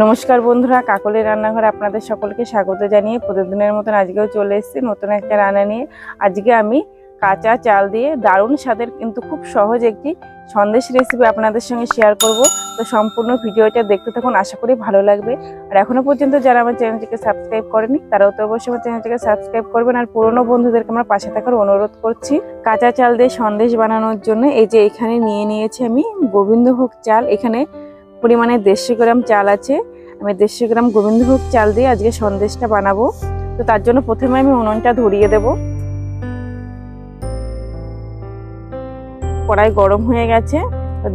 নমস্কার বন্ধুরা কাকলের রান্নাঘরে আপনাদের সকলকে স্বাগত জানিয়ে প্রতিদিনের মতন আজকেও চলে এসেছি নতুন একটা রান্না নিয়ে। আজকে আমি কাঁচা চাল দিয়ে দারুণ স্বাদের কিন্তু খুব সহজ একটি সন্দেশ রেসিপি আপনাদের সঙ্গে শেয়ার করব। তো সম্পূর্ণ ভিডিওটা দেখতে থাকুন, আশা করি ভালো লাগবে। আর এখনও পর্যন্ত যারা আমার চ্যানেলটিকে সাবস্ক্রাইব করেনি, তারাও তো অবশ্যই আমার চ্যানেলটিকে সাবস্ক্রাইব করবেন। আর পুরনো বন্ধুদেরকে আমার পাশে থাকার অনুরোধ করছি, কাঁচা চাল দিয়ে সন্দেশ বানানোর জন্য। এই যে এখানে নিয়ে নিয়েছি আমি গোবিন্দভোগ চাল। এখানে পরিমাণে দেড়শো গ্রাম চাল আছে। আমি দেড়শো গ্রাম গোবিন্দভোগ চাল দিয়ে আজকে সন্দেশটা বানাবো। তো তার জন্য প্রথমে আমি উনুনটা ধরিয়ে দেব। কড়াই গরম হয়ে গেছে।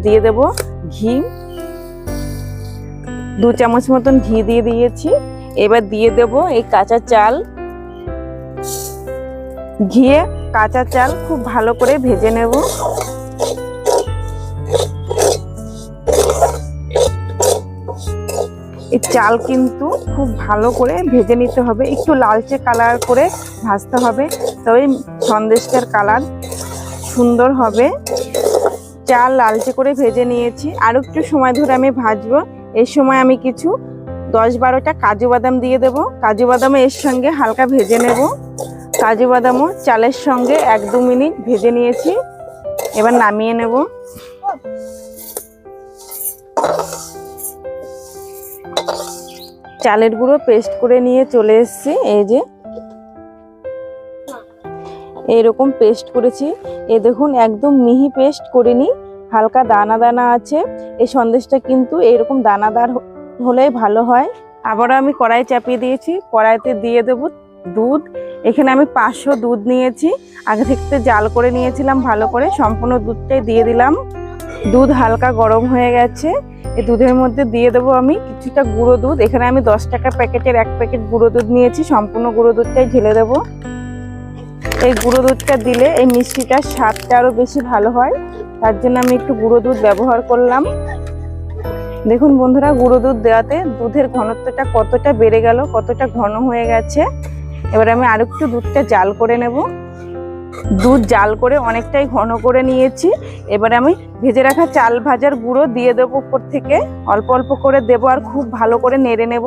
দিয়ে দেব ঘি। দু চামচ মতন ঘি দিয়ে দিয়েছি। এবার দিয়ে দেব এই কাঁচা চাল। ঘিয়ে কাঁচা চাল খুব ভালো করে ভেজে নেব। এই চাল কিন্তু খুব ভালো করে ভেজে নিতে হবে। একটু লালচে কালার করে ভাজতে হবে। তবে সন্দেশটার কালার সুন্দর হবে। চাল লালচে করে ভেজে নিয়েছি। আর একটু সময় ধরে আমি ভাজবো। এই সময় আমি কিছু দশ বারোটা কাজু বাদাম দিয়ে দেব। কাজু বাদামও এর সঙ্গে হালকা ভেজে নেব। কাজু বাদামও চালের সঙ্গে এক দু মিনিট ভেজে নিয়েছি। এবার নামিয়ে নেব। চালের গুঁড়ো পেস্ট করে নিয়ে চলে এসেছি, এই যে। এইরকম পেস্ট করেছি। এ দেখুন, একদম মিহি পেস্ট করে করিনি হালকা দানা দানা আছে। এই সন্দেশটা কিন্তু এরকম দানাদার হ- হলেই ভালো হয়। আবারও আমি কড়াই চাপিয়ে দিয়েছি। কড়াইতে দিয়ে দেব দুধ। এখানে আমি পাঁচশো দুধ নিয়েছি। আগে থেকে জাল করে নিয়েছিলাম ভালো করে। সম্পূর্ণ দুধটাই দিয়ে দিলাম। দুধ হালকা গরম হয়ে গেছে। এই দুধের মধ্যে দিয়ে দেবো আমি কিছুটা গুঁড়ো দুধ। এখানে আমি দশ টাকা প্যাকেটের এক প্যাকেট গুঁড়ো দুধ নিয়েছি, সম্পূর্ণ গুঁড়ো দুধটাই ঢেলে দেবো। এই গুঁড়ো দুধটা দিলে এই মিষ্টিটার স্বাদটা আরও বেশি ভালো হয়, তার জন্য আমি একটু গুঁড়ো দুধ ব্যবহার করলাম। দেখুন বন্ধুরা, গুঁড়ো দুধ দেওয়াতে দুধের ঘনত্বটা কতটা বেড়ে গেল, কতটা ঘন হয়ে গেছে। এবার আমি আরও একটু দুধটা জাল করে নেব। দুধ জাল করে অনেকটাই ঘন করে নিয়েছি। এবার আমি ভেজে রাখা চাল ভাজার গুঁড়ো দিয়ে দেবো উপর থেকে। অল্প অল্প করে দেবো আর খুব ভালো করে নেড়ে নেব।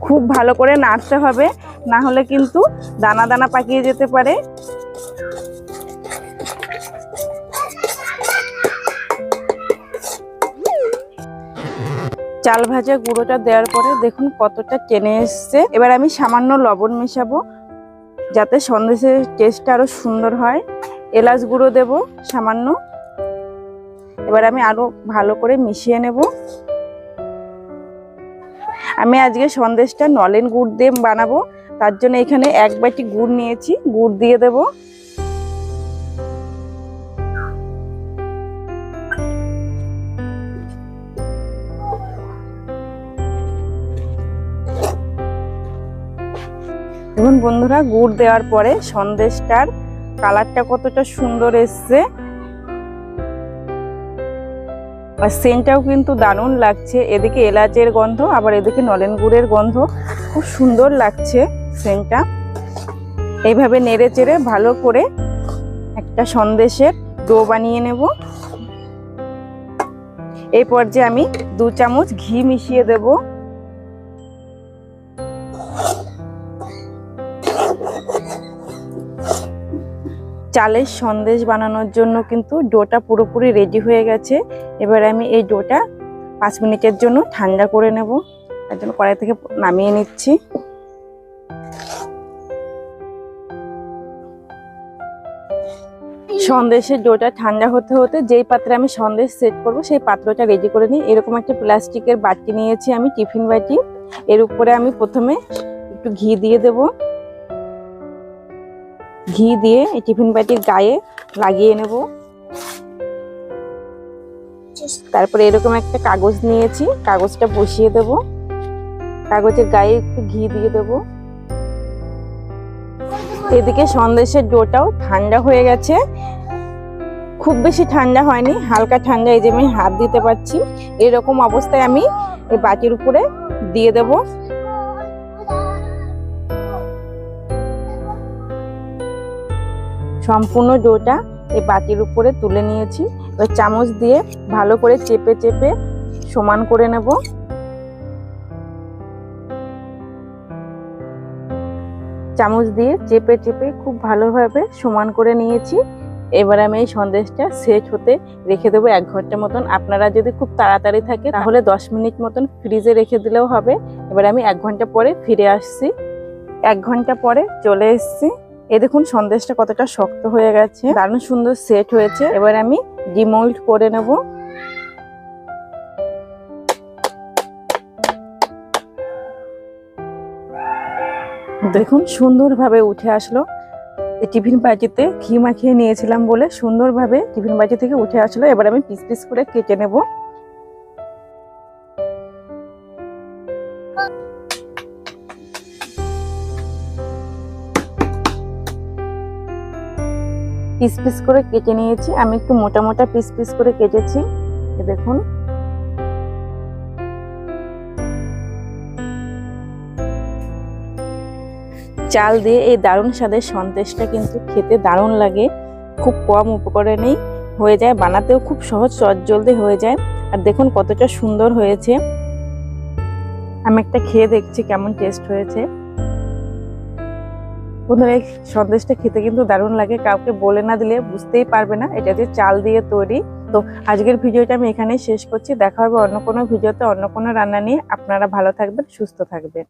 খুব ভালো করে নাড়তে হবে। না হলে কিন্তু দানা দানা পাকিয়ে যেতে পারে। চাল ভাজা গুঁড়োটা দেওয়ার পরে দেখুন কতটা টেনে এসছে। এবার আমি সামান্য লবণ মেশাবো, যাতে সন্দেশের টেস্টটা আরও সুন্দর হয়। এলাচ গুঁড়ো দেব সামান্য। এবার আমি আরও ভালো করে মিশিয়ে নেব। আমি আজকে সন্দেশটা নলেন গুড় দিয়ে বানাবো, তার জন্য এখানে এক বাটি গুড় নিয়েছি, গুড় দিয়ে দেব। দেখুন বন্ধুরা, গুড় দেওয়ার পরে সন্দেশটার কালারটা কতটা সুন্দর এসছে। আর সেন্টটাও কিন্তু দারুণ লাগছে। এদিকে এলাচের গন্ধ, আবার এদিকে নলেন গুড়ের গন্ধ। খুব সুন্দর লাগছে সেন্টটা। এইভাবে নেড়ে চেড়ে ভালো করে একটা সন্দেশের ডো বানিয়ে নেব। এই পর্যায়ে আমি দু চামচ ঘি মিশিয়ে দেব। চালের সন্দেশ বানানোর জন্য কিন্তু ডোটা পুরোপুরি রেডি হয়ে গেছে। এবার আমি এই ডোটা পাঁচ মিনিটের জন্য ঠান্ডা করে নেব। তার জন্য কড়াই থেকে নামিয়ে নিচ্ছি। সন্দেশের ডোটা ঠান্ডা হতে হতে যেই পাত্রে আমি সন্দেশ সেট করব, সেই পাত্রটা রেডি করে নিই। এরকম একটা প্লাস্টিকের বাটি নিয়েছি আমি, টিফিন বাটি। এর উপরে আমি প্রথমে একটু ঘি দিয়ে দেব। ঘি দিয়ে এই টিফিন বাটির গায়ে লাগিয়ে নেব। তারপরে এরকম একটা কাগজ নিয়েছি, কাগজটা বসিয়ে দেব। কাগজের গায়ে একটু ঘি দিয়ে দেব। এদিকে সন্দেশের ডোটাও ঠান্ডা হয়ে গেছে। খুব বেশি ঠান্ডা হয়নি, হালকা ঠান্ডা, এই যে আমি হাত দিতে পারছি। এরকম অবস্থায় আমি এই বাটির উপরে দিয়ে দেব। সম্পূর্ণ ডোটা এই বাটির উপরে তুলে নিয়েছি। এবার চামচ দিয়ে ভালো করে চেপে চেপে সমান করে নেব। চামচ দিয়ে চেপে চেপে খুব ভালোভাবে সমান করে নিয়েছি। এবার আমি এই সন্দেশটা সেট হতে রেখে দেবো এক ঘণ্টা মতন। আপনারা যদি খুব তাড়াতাড়ি থাকে, তাহলে দশ মিনিট মতন ফ্রিজে রেখে দিলেও হবে। এবার আমি এক ঘণ্টা পরে ফিরে আসছি। এক ঘণ্টা পরে চলে এসেছি। এ দেখুন সন্দেশটা কতটা শক্ত হয়ে গেছে। দারুণ সুন্দর সেট হয়েছে। এবার আমি ডিমোল্ড করে নেব। দেখুন সুন্দরভাবে উঠে আসলো। টিফিন বাটিতে ঘি মাখিয়ে নিয়েছিলাম বলে সুন্দরভাবে টিফিন বাটি থেকে উঠে আসলো। এবার আমি পিস পিস করে কেটে নেব। পিস পিস করে কেটে নিয়েছি। আমি একটু মোটা মোটা পিস পিস করে কেটেছি। দেখুন। চাল দিয়ে এই দারুণ স্বাদের সন্দেশটা কিন্তু খেতে দারুণ লাগে। খুব কম উপকরণেই হয়ে যায়। বানাতেও খুব সহজ, চটজলদি হয়ে যায়। আর দেখুন কতটা সুন্দর হয়েছে। আমি একটা খেয়ে দেখছি কেমন টেস্ট হয়েছে। বন্ধুরা, এই সন্দেশটা খেতে কিন্তু দারুণ লাগে। কাউকে বলে না দিলে বুঝতেই পারবে না। এটা যে চাল দিয়ে তৈরি। তো আজকের ভিডিওটা আমি এখানেই শেষ করছি। দেখা হবে অন্য কোনো ভিডিওতে, অন্য কোনো রান্না নিয়ে। আপনারা ভালো থাকবেন, সুস্থ থাকবেন।